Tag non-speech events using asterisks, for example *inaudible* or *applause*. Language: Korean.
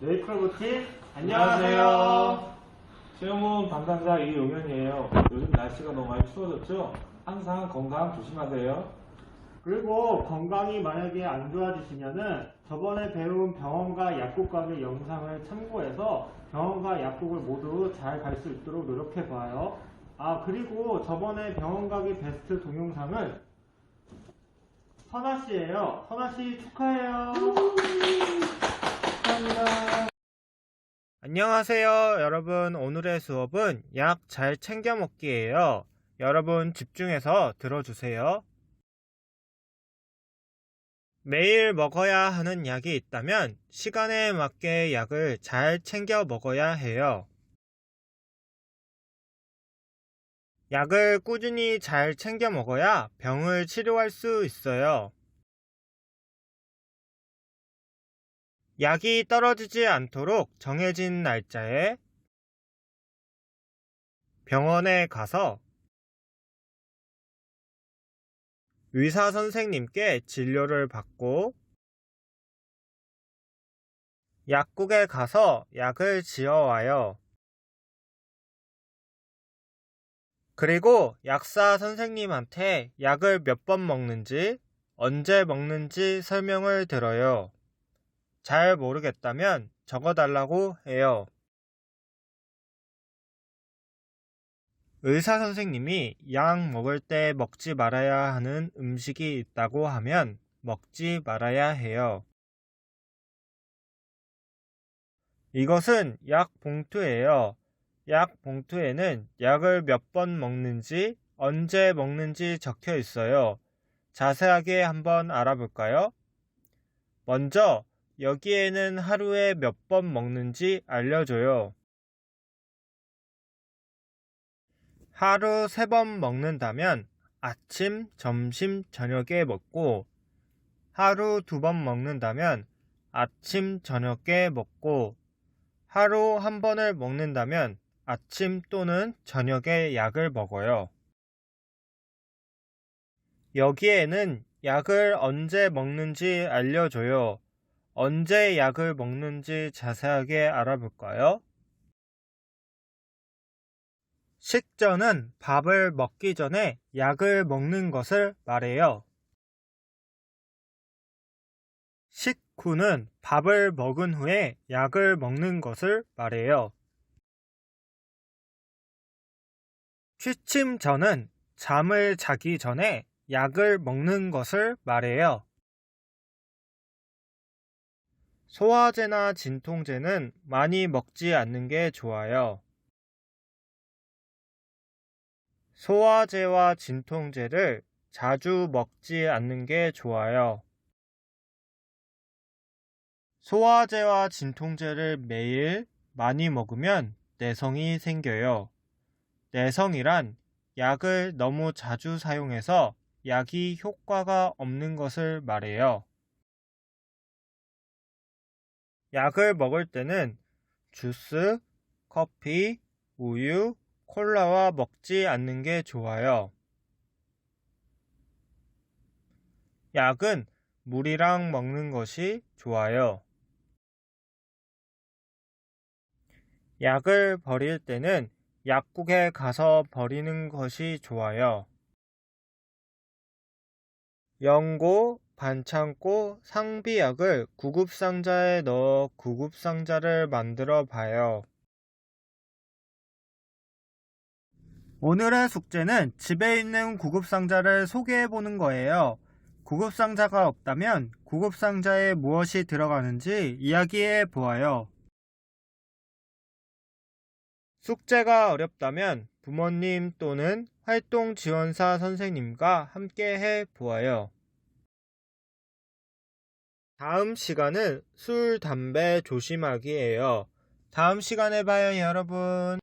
네이클로버팀 안녕하세요. 체험은 담당자 이용현이에요. 요즘 날씨가 너무 많이 추워졌죠? 항상 건강 조심하세요. 그리고 건강이 만약에 안 좋아지시면은 저번에 배운 병원과 약국 가기 영상을 참고해서 병원과 약국을 모두 잘 갈 수 있도록 노력해 봐요. 아 그리고 저번에 병원 가기 베스트 동영상은 선아 씨예요. 선아 씨 축하해요. *laughs* 감사합니다. 안녕하세요, 여러분. 오늘의 수업은 약 잘 챙겨 먹기예요. 여러분 집중해서 들어주세요. 매일 먹어야 하는 약이 있다면 시간에 맞게 약을 잘 챙겨 먹어야 해요. 약을 꾸준히 잘 챙겨 먹어야 병을 치료할 수 있어요. 약이 떨어지지 않도록 정해진 날짜에 병원에 가서 의사 선생님께 진료를 받고 약국에 가서 약을 지어와요. 그리고 약사 선생님한테 약을 몇 번 먹는지, 언제 먹는지 설명을 들어요. 잘 모르겠다면 적어달라고 해요. 의사 선생님이 약 먹을 때 먹지 말아야 하는 음식이 있다고 하면 먹지 말아야 해요. 이것은 약 봉투예요. 약 봉투에는 약을 몇 번 먹는지, 언제 먹는지 적혀 있어요. 자세하게 한번 알아볼까요? 먼저 여기에는 하루에 몇 번 먹는지 알려줘요. 하루 세 번 먹는다면 아침, 점심, 저녁에 먹고 하루 두 번 먹는다면 아침, 저녁에 먹고 하루 한 번을 먹는다면 아침 또는 저녁에 약을 먹어요. 여기에는 약을 언제 먹는지 알려줘요. 언제 약을 먹는지 자세하게 알아볼까요? 식전은 밥을 먹기 전에 약을 먹는 것을 말해요. 식후는 밥을 먹은 후에 약을 먹는 것을 말해요. 취침 전은 잠을 자기 전에 약을 먹는 것을 말해요. 소화제나 진통제는 많이 먹지 않는 게 좋아요. 소화제와 진통제를 자주 먹지 않는 게 좋아요. 소화제와 진통제를 매일 많이 먹으면 내성이 생겨요. 내성이란 약을 너무 자주 사용해서 약이 효과가 없는 것을 말해요. 약을 먹을 때는 주스, 커피, 우유, 콜라와 먹지 않는 게 좋아요. 약은 물이랑 먹는 것이 좋아요. 약을 버릴 때는 약국에 가서 버리는 것이 좋아요. 연고, 반창고, 상비약을 구급상자에 넣어 구급상자를 만들어 봐요. 오늘의 숙제는 집에 있는 구급상자를 소개해 보는 거예요. 구급상자가 없다면 구급상자에 무엇이 들어가는지 이야기해 보아요. 숙제가 어렵다면 부모님 또는 활동 지원사 선생님과 함께 해 보아요. 다음 시간은 술, 담배 조심하기예요. 다음 시간에 봐요, 여러분.